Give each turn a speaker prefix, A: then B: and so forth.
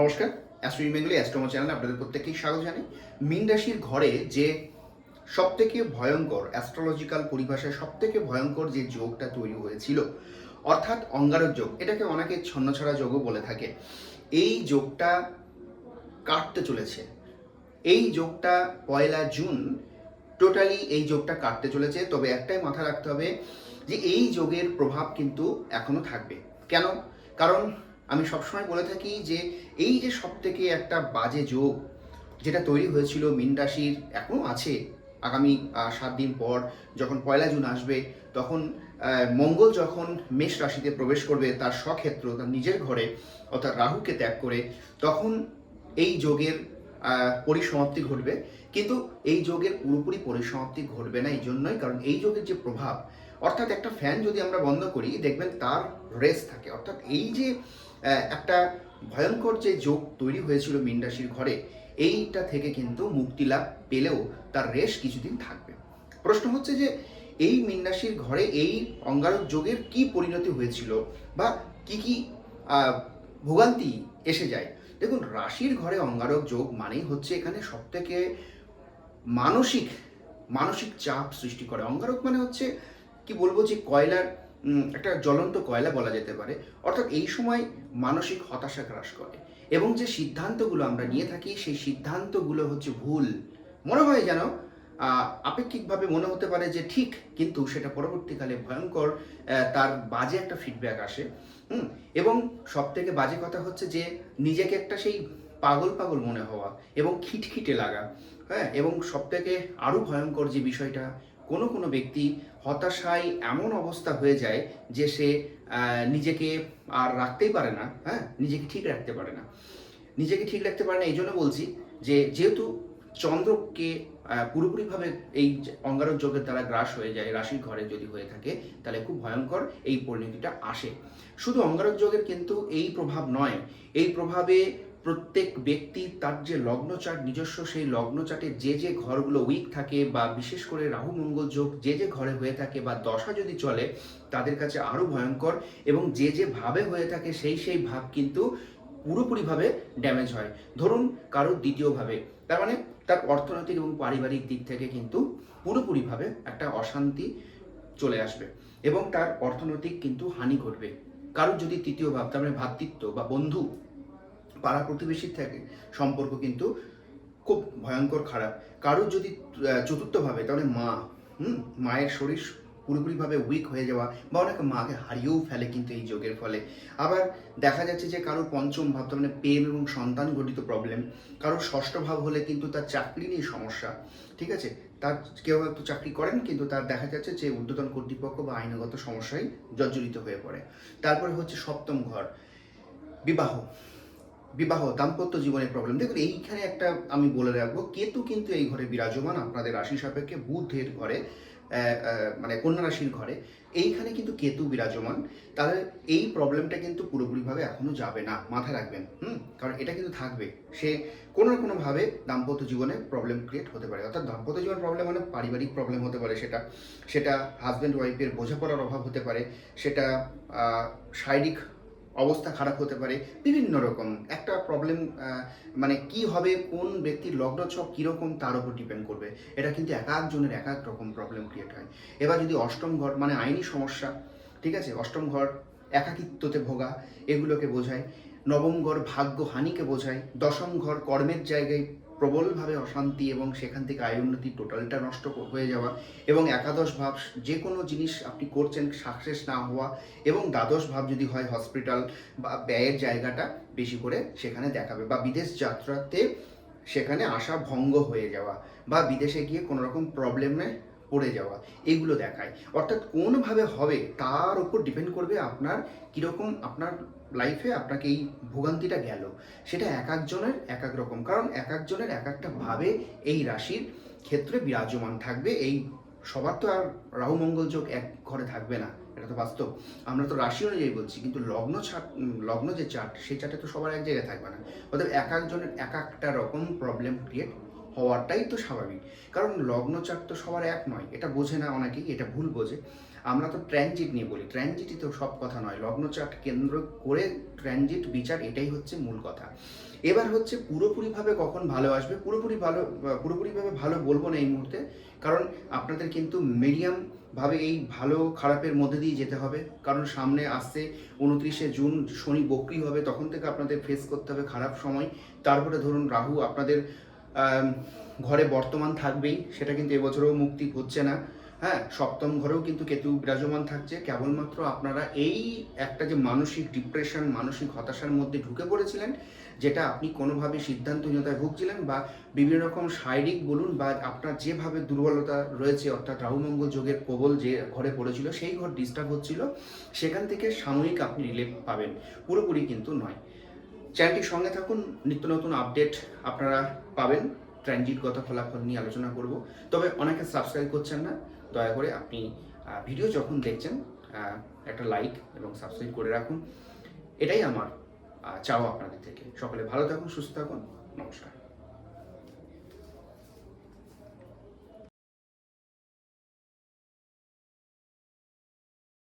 A: নমস্কার astro Bengali অ্যাস্ট্রোমো চ্যানেলে আপনাদের প্রত্যেককেই স্বাগত জানাই। মীন রাশির ঘরে যে সবথেকে ভয়ঙ্কর অ্যাস্ট্রোলজিক্যাল পরিভাষায় সবথেকে ভয়ঙ্কর যে যোগটা তৈরি হয়েছিল, অর্থাৎ অঙ্গারক যোগ, এটাকে অনেকে ছন্নছড়া যোগও বলে থাকে, এই যোগটা কাটতে চলেছে। এই যোগটা পয়লা জুন, টোটালি এই যোগটা কাটতে চলেছে, তবে একটাই মাথা রাখতে হবে যে এই যোগের প্রভাব কিন্তু এখনও থাকবে। কেন? কারণ আমি সবসময় বলে থাকি যে এই যে সব থেকে একটা বাজে যোগ যেটা তৈরি হয়েছিল মীন রাশির এখনও আছে, আগামী সাত দিন পর যখন পয়লা জুন আসবে, তখন মঙ্গল যখন মেষ রাশিতে প্রবেশ করবে তার স্বক্ষেত্র, তার নিজের ঘরে, অর্থাৎ রাহুকে ত্যাগ করে, তখন এই যোগের পরিসমাপ্তি ঘটবে। কিন্তু এই যোগের পুরোপুরি পরিসমাপ্তি ঘটবে না এই জন্যই, কারণ এই যোগের যে প্রভাব অর্থাৎ একটা ফ্যান যদি আমরা বন্ধ করি, দেখবেন তার রেস থাকে। অর্থাৎ এই যে একটা ভয়ঙ্কর যে যোগ তৈরি হয়েছিল মীন রাশির ঘরে, এইটা থেকে কিন্তু মুক্তি লাভ পেলেও তার রেশ কিছুদিন থাকবে। প্রশ্ন হচ্ছে যে, এই মীন রাশির ঘরে এই অঙ্গারক যোগের কি পরিণতি হয়েছিল বা কি কি ভোগান্তি এসে যায়? দেখুন, রাশির ঘরে অঙ্গারক যোগ মানেই হচ্ছে এখানে সব থেকে মানসিক মানসিক চাপ সৃষ্টি করে। অঙ্গারক মানে হচ্ছে কি বলব যে কয়লার একটা জ্বলন্ত কয়লা বলা যেতে পারে, অর্থাৎ এই সময় মানসিক হতাশা গ্রাস করে। এবং যে সিদ্ধান্তগুলো আমরা নিয়ে থাকি, সেই সিদ্ধান্তগুলো হচ্ছে ভুল। মনে হয় যেন আপেক্ষিকভাবে মনে হতে পারে যে ঠিক, কিন্তু সেটা পরবর্তীকালে ভয়ঙ্কর তার বাজে একটা ফিডব্যাক আসে। হুম, এবং সব থেকে বাজে কথা হচ্ছে যে নিজেকে একটা সেই পাগল পাগল মনে হওয়া এবং খিটখিটে লাগা। হ্যাঁ এবং সব থেকে আরও ভয়ঙ্কর যে বিষয়টা কোনো কোনো ব্যক্তি হতাশায় এমন অবস্থা হয়ে যায় যে সে নিজেকে আর রাখতেই পারে না হ্যাঁ? নিজেকে ঠিক রাখতে পারে না। নিজেকে ঠিক রাখতে পারে না, এই জন্য বলছি যে, যেহেতু চন্দ্রকে পুরোপুরিভাবে এই অঙ্গারক যোগের দ্বারা গ্রাস হয়ে যায় রাশির ঘরে যদি হয়ে থাকে, তাহলে খুব ভয়ঙ্কর এই পরিণতিটা আসে। শুধু অঙ্গারক যোগের কিন্তু এই প্রভাব নয়, এই প্রভাবে প্রত্যেক ব্যক্তি তার যে লগ্ন চার্ট নিজস্ব, সেই লগ্ন চার্টে যে যে ঘরগুলো উইক থাকে বা বিশেষ করে রাহু মঙ্গল যোগ যে যে ঘরে হয়ে থাকে বা দশা যদি চলে, তাদের কাছে আরও ভয়ঙ্কর এবং যে যে ভাবে হয়ে থাকে সেই সেই ভাব কিন্তু পুরোপুরিভাবে ড্যামেজ হয়। ধরুন কারোর দ্বিতীয়ভাবে তার মানে তার অর্থনৈতিক এবং পারিবারিক দিক থেকে কিন্তু পুরোপুরিভাবে একটা অশান্তি চলে আসবে এবং তার অর্থনৈতিক কিন্তু হানি ঘটবে। কারোর যদি তৃতীয় ভাব, তার মানে ভ্রাতৃত্ব বা বন্ধু পাড়া প্রতিবেশীর থেকে সম্পর্ক কিন্তু খুব ভয়ঙ্কর খারাপ। কারোর যদি চতুর্থভাবে তাহলে মা, হুম? মায়ের শরীর পুরোপুরিভাবে উইক হয়ে যাওয়া বা অনেকে মাকে হারিয়েও ফেলে কিন্তু এই যোগের ফলে। আবার দেখা যাচ্ছে যে কারোর পঞ্চম ভাব তার মানে প্রেম এবং সন্তান ঘটিত প্রবলেম কারোর ষষ্ঠ ভাব হলে কিন্তু তার চাকরি নিয়ে সমস্যা, ঠিক আছে? তার কেউ হয়তো চাকরি করেন কিন্তু তার দেখা যাচ্ছে যে ঊর্ধ্বতন কর্তৃপক্ষ বা আইনগত সমস্যায় জর্জরিত হয়ে পড়ে। তারপরে হচ্ছে সপ্তম ঘর, বিবাহ। বিবাহ, দাম্পত্য জীবনের প্রবলেম দেখুন, এইখানে একটা আমি বলে রাখব, কেতু কিন্তু এই ঘরে বিরাজমান, আপনাদের রাশি সাপেক্ষে বুধের ঘরে মানে কন্যা রাশির ঘরে, এইখানে কিন্তু কেতু বিরাজমান। তাহলে এই প্রবলেমটা কিন্তু পুরোপুরিভাবে এখনও যাবে না, মাথায় রাখবেন, হুম? কারণ এটা কিন্তু থাকবে। সে কোনো না কোনোভাবে দাম্পত্য জীবনে প্রবলেম ক্রিয়েট হতে পারে। অর্থাৎ দাম্পত্য জীবন প্রবলেম মানে পারিবারিক প্রবলেম হতে পারে সেটা। সেটা হাজব্যান্ড ওয়াইফের বোঝাপড়ার অভাব হতে পারে। সেটা শারীরিক অবস্থা খারাপ হতে পারে, বিভিন্ন রকম। একটা প্রবলেম মানে কি হবে, কোন ব্যক্তির লগ্ন ছক কীরকম, তার উপর ডিপেন্ড করবে। এটা কিন্তু এক একজনের এক এক রকম প্রবলেম ক্রিয়েট হয়। এবার যদি অষ্টম ঘর মানে আইনি সমস্যা, ঠিক আছে? অষ্টম ঘর একাকিত্বতে ভোগা, এগুলোকে বোঝায়। নবম ঘর ভাগ্য হানিকে বোঝায়। দশম ঘর কর্মের জায়গায় প্রবলভাবে অশান্তি এবং সেখান থেকে আয় উন্নতি টোটালটা নষ্ট হয়ে যাওয়া এবং একাদশ ভাব যে কোনো জিনিস আপনি করছেন সাকসেস না হওয়া এবং দ্বাদশ ভাব যদি হয় হসপিটাল বা ব্যয়ের জায়গাটা বেশি করে সেখানে দেখাবে বা বিদেশ যাত্রাতে সেখানে আসা ভঙ্গ হয়ে যাওয়া বা বিদেশে গিয়ে কোনো রকম প্রবলেমে পড়ে যাওয়া, এগুলো দেখায়। অর্থাৎ কোনভাবে হবে, তার উপর ডিপেন্ড করবে আপনার কীরকম আপনার লাইফে আপনাকে এই ভোগান্তিটা গেল। সেটা এক একজনের এক এক রকম। কারণ এক একজনের এক একটা ভাবে এই রাশির ক্ষেত্রে বিরাজমান থাকবে। এই সবার তো আর রাহু, মঙ্গল যোগ এক ঘরে থাকবে না। এটা তো বাস্তব। আমরা তো রাশি অনুযায়ী বলছি, কিন্তু লগ্ন ছাট, লগ্ন যে চার্ট সেই চার্টে তো সবার এক জায়গায় থাকবে না। অর্থাৎ এক একজনের এক একটা রকম প্রবলেম ক্রিয়েট হওয়াটাই তো স্বাভাবিক। কারণ লগ্ন চার্ট তো সবার এক নয়, এটা বোঝে না অনেকেই, এটা ভুল বোঝে। আমরা তো ট্রানজিট নিয়ে বলি ট্রানজিটই তো সব কথা নয়। লগ্নচাট কেন্দ্র করে ট্রানজিট বিচার, এটাই হচ্ছে মূল কথা। এবার হচ্ছে পুরোপুরিভাবে কখন ভালো আসবে, পুরোপুরি ভালো, পুরোপুরিভাবে ভালো বলব না এই মুহূর্তে। কারণ আপনাদের কিন্তু মিডিয়াম ভাবে এই ভালো খারাপের মধ্যে দিয়ে যেতে হবে। কারণ সামনে আসছে উনত্রিশে জুন, শনি বকরি হবে, তখন থেকে আপনাদের ফেস করতে হবে খারাপ সময়। তারপরে ধরুন রাহু আপনাদের ঘরে বর্তমান থাকবেই, সেটা কিন্তু এবছরেও মুক্তি হচ্ছে না। হ্যাঁ সপ্তম ঘরেও কিন্তু কেতু বিরাজমান থাকছে। কেবলমাত্র আপনারা এই একটা যে মানসিক ডিপ্রেশন মানসিক হতাশার মধ্যে ঢুকে পড়েছিলেন, যেটা আপনি কোনোভাবে সিদ্ধান্তহীনতায় ভুগছিলেন বা বিভিন্ন রকম শারীরিক বলুন বা আপনার যেভাবে দুর্বলতা রয়েছে, অর্থাৎ রাহুমঙ্গল যোগের প্রবল যে ঘরে পড়েছিল, সেই ঘর ডিস্টার্ব হচ্ছিল, সেখান থেকে সাময়িক আপনি রিলিফ পাবেন। পুরোপুরি কিন্তু নয়। চ্যানেলটির সঙ্গে থাকুন, নিত্য নতুন আপডেট আপনারা পাবেন। ট্রানজিটগত ফলাফল নিয়ে আলোচনা করব। তবে অনেকে সাবস্ক্রাইব করছেন না, দয়া করে আপনি ভিডিও যখন দেখছেন একটা লাইক এবং সাবস্ক্রাইব করে রাখুন। এটাই আমার চাও আপনাদের থেকে। সকলে ভালো থাকুন, সুস্থ থাকুন। নমস্কার।